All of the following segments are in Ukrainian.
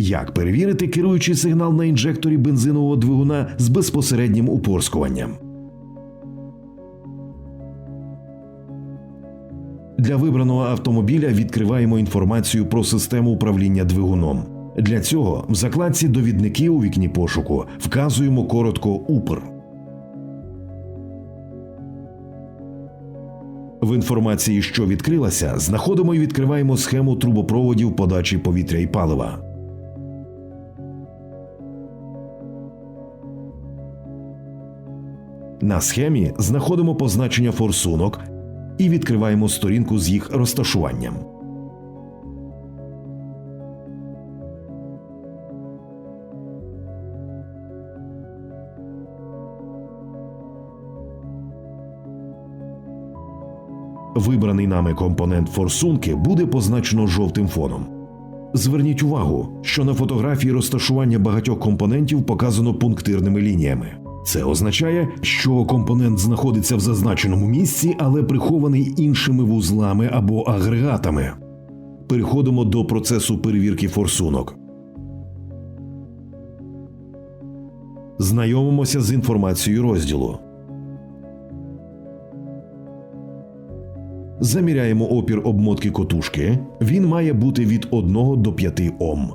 Як перевірити керуючий сигнал на інжекторі бензинового двигуна з безпосереднім упорскуванням? Для вибраного автомобіля відкриваємо інформацію про систему управління двигуном. Для цього в закладці Довідники у вікні пошуку вказуємо коротко УПР. В інформації, що відкрилася, знаходимо і відкриваємо схему трубопроводів подачі повітря і палива. На схемі знаходимо позначення форсунок і відкриваємо сторінку з їх розташуванням. Вибраний нами компонент форсунки буде позначено жовтим фоном. Зверніть увагу, що на фотографії розташування багатьох компонентів показано пунктирними лініями. Це означає, що компонент знаходиться в зазначеному місці, але прихований іншими вузлами або агрегатами. Переходимо до процесу перевірки форсунок. Знайомимося з інформацією розділу. Заміряємо опір обмотки котушки. Він має бути від 1 до 5 Ом.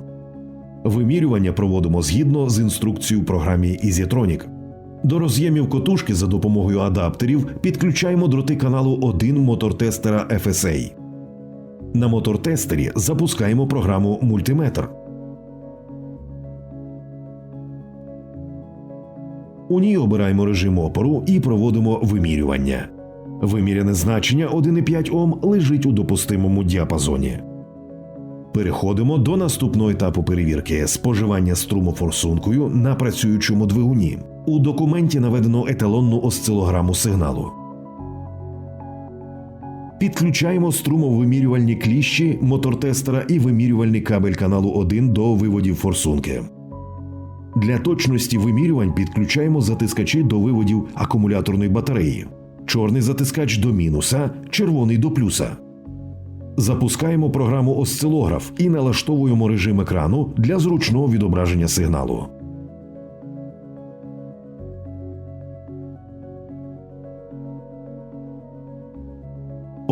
Вимірювання проводимо згідно з інструкцією в програмі EasyTronic. До роз'ємів котушки за допомогою адаптерів підключаємо дроти каналу 1 мотортестера FSA. На мотортестері запускаємо програму Мультиметр. У ній обираємо режим опору і проводимо вимірювання. Виміряне значення 1,5 Ом лежить у допустимому діапазоні. Переходимо до наступного етапу перевірки споживання струму форсункою на працюючому двигуні. У документі наведено еталонну осцилограму сигналу. Підключаємо струмовимірювальні кліщі мотортестера і вимірювальний кабель каналу 1 до виводів форсунки. Для точності вимірювань підключаємо затискачі до виводів акумуляторної батареї. Чорний затискач до мінуса, червоний до плюса. Запускаємо програму осцилограф і налаштовуємо режим екрану для зручного відображення сигналу.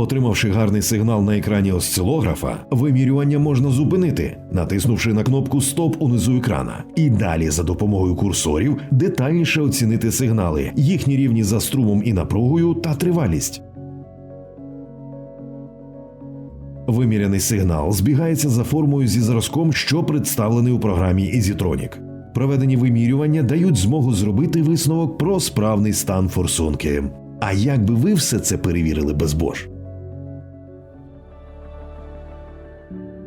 Отримавши гарний сигнал на екрані осцилографа, вимірювання можна зупинити, натиснувши на кнопку Стоп унизу екрана, і далі за допомогою курсорів детальніше оцінити сигнали, їхні рівні за струмом і напругою та тривалість. Виміряний сигнал збігається за формою зі зразком, що представлений у програмі EasyTronic. Проведені вимірювання дають змогу зробити висновок про справний стан форсунки. А як би ви все це перевірили без Bosch? Thank you.